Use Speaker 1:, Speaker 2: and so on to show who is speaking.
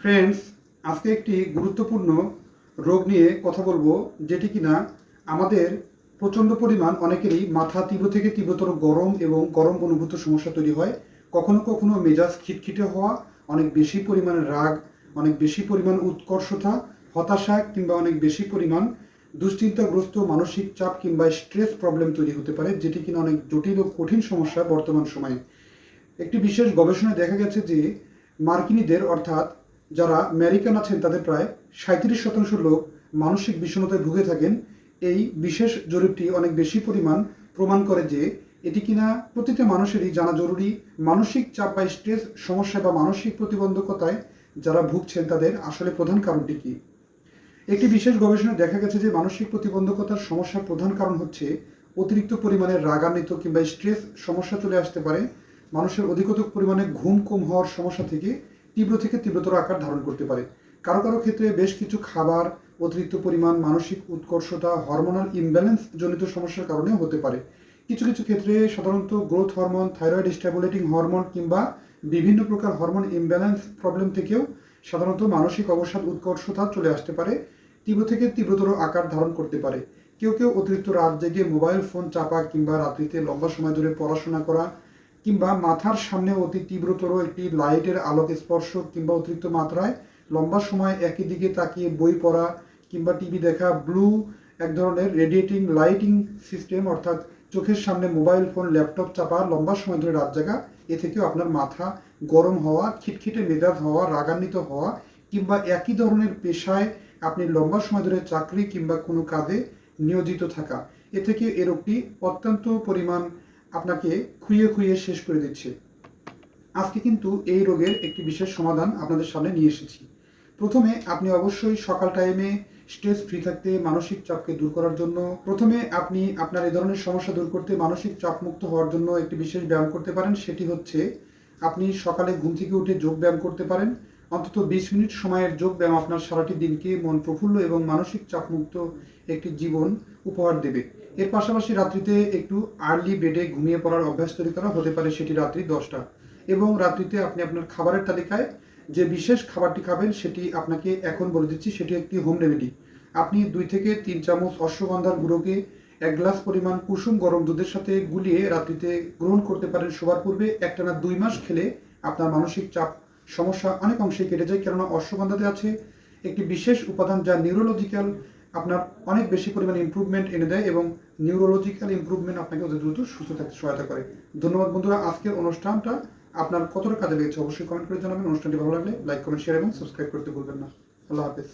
Speaker 1: Friends আজকে একটি গুরুত্বপূর্ণ রোগ নিয়ে কথা বলব, যেটি কিনা আমাদের প্রচণ্ড পরিমাণ অনেকেরই মাথা তীব্র থেকে তীব্রতর গরম এবং গরম অনুভূত সমস্যা তৈরি হয়। কখনো কখনো মেজাজ খিটখিটে হওয়া, অনেক বেশি পরিমাণে রাগ, অনেক বেশি পরিমাণ উৎকর্ষতা, হতাশা কিংবা অনেক বেশি পরিমাণ দুশ্চিন্তাগ্রস্ত মানসিক চাপ কিংবা স্ট্রেস প্রবলেম তৈরি হতে পারে, যেটি কিনা অনেক জটিল ও কঠিন সমস্যা বর্তমান সময়ে। একটি বিশেষ গবেষণায় দেখা গেছে যে মার্কিনীদের, অর্থাৎ যারা আমেরিকান আছেন, তাদের প্রায় সাঁত্রিশ শতাংশ লোক মানসিক বিষণ্ণতায় ভুগে থাকেন। এই বিশেষ জরিপটি অনেক বেশি পরিমাণ প্রমাণ করে যে এটি কিনা প্রতিটা মানুষেরই জানা জরুরি। মানসিক চাপ বা স্ট্রেস সমস্যা বা মানসিক প্রতিবন্ধকতায় যারা ভুগছেন, তাদের আসলে প্রধান কারণটি কী? একটি বিশেষ গবেষণায় দেখা গেছে যে মানসিক প্রতিবন্ধকতার সমস্যার প্রধান কারণ হচ্ছে অতিরিক্ত পরিমাণে রাগান্বিত কিংবা স্ট্রেস সমস্যা চলে আসতে পারে। মানুষের অধিকতর পরিমাণে ঘুম কম হওয়ার সমস্যা থেকে তীব্র থেকে তীব্রতর আকার ধারণ করতে পারে। কারও কারও ক্ষেত্রে বেশ কিছু খাবার, অতিরিক্ত পরিমাণ মানসিক উৎকর্ষতা হরমোনাল ইমব্যালেন্স জনিত সমস্যার কারণেও হতে পারে। কিছু কিছু ক্ষেত্রে সাধারণত growth hormone thyroid stimulating hormone কিংবা বিভিন্ন প্রকার হরমোন ইমব্যালেন্স প্রবলেম থেকেও সাধারণত মানসিক অবসাদ, উৎকর্ষতা চলে আসতে পারে, তীব্র থেকে তীব্রতর আকার ধারণ করতে পারে। কেউ কেউ অতিরিক্ত রাত জেগে মোবাইল ফোন চাপা কিংবা রাত্রিতে লম্বা সময় ধরে পড়াশোনা করা কিংবা মাথার সামনে অতি তীব্রতর একটি লাইটের আলোক স্পর্শ কিংবা অতিরিক্ত মাত্রায় লম্বা সময় একই দিকে তাকিয়ে বই পড়া কিংবা টিভি দেখা ব্লু এক ধরনের রেডিয়েটিং লাইটিং সিস্টেম অর্থাৎ চোখের সামনে মোবাইল ফোন ল্যাপটপ চাপা, লম্বা সময় ধরে রাত জাগা। এ থেকেও আপনার মাথা গরম হওয়া, খিটখিটে মেজাজ হওয়া, রাগান্বিত হওয়া কিংবা একই ধরনের পেশায় আপনি লম্বা সময় ধরে চাকরি কিংবা কোনো কাজে নিয়োজিত থাকা। এ থেকে এ রোগটি অত্যন্ত পরিমাণ আপনাকে খুইয়ে খুইয়ে শেষ করে দিচ্ছে। আজকে কিন্তু এই রোগের একটি বিশেষ সমাধান আপনাদের সামনে নিয়ে এসেছি। প্রথমে আপনি অবশ্যই সকাল টাইমে স্ট্রেস ফ্রি থাকতে, মানসিক চাপকে দূর করার জন্য, প্রথমে আপনি আপনার এই ধরনের সমস্যা দূর করতে, মানসিক চাপ মুক্ত হওয়ার জন্য একটি বিশেষ ব্যায়াম করতে পারেন। সেটি হচ্ছে, আপনি সকালে ঘুম থেকে উঠে যোগ ব্যায়াম করতে পারেন। অন্তত বিশ মিনিট সময়ের যোগ ব্যায়াম আপনার সারাটি দিনকে মন প্রফুল্ল এবং মানসিক চাপমুক্ত একটি জীবন উপহার দেবে। এর পাশাপাশি রাত্রিতে একটু আর্লি বেডে ঘুমিয়ে পড়ার অভ্যাস তৈরি করা হতে পারে সেটি রাত্রি দশটা। এবং রাত্রিতে আপনি আপনার খাবারের তালিকায় যে বিশেষ খাবারটি খাবেন সেটি আপনাকে এখন বলে দিচ্ছি, সেটি একটি হোম রেমেডি আপনি দুই থেকে তিন চামচ অশ্বগন্ধার গুঁড়োকে এক গ্লাস পরিমাণ কুসুম গরম দুধের সাথে গুলিয়ে রাত্রিতে গ্রহণ করতে পারেন। শোবার পূর্বে একটানা দুই মাস খেলে আপনার মানসিক চাপ, সমস্যা অনেক অংশে কেটে যায়। কেননা অশ্বগন্ধাতে আছে একটি বিশেষ উপাদান যা নিউরোলজিক্যাল আপনার অনেক বেশি পরিমাণে ইম্প্রুভমেন্ট এনে দেয় এবং নিউরোলজিক্যাল ইম্প্রুভমেন্ট আপনাকে অতি দ্রুত সুস্থ থাকতে সহায়তা করে। ধন্যবাদ বন্ধুরা, আজকের অনুষ্ঠানটা আপনার কতটা কাজে লেগেছে অবশ্যই কমেন্ট করে জানাবেন। অনুষ্ঠানটি ভালো লাগলে লাইক কমেন্ট শেয়ার এবং সাবস্ক্রাইব করতে ভুলবেন না। আল্লাহ হাফেজ।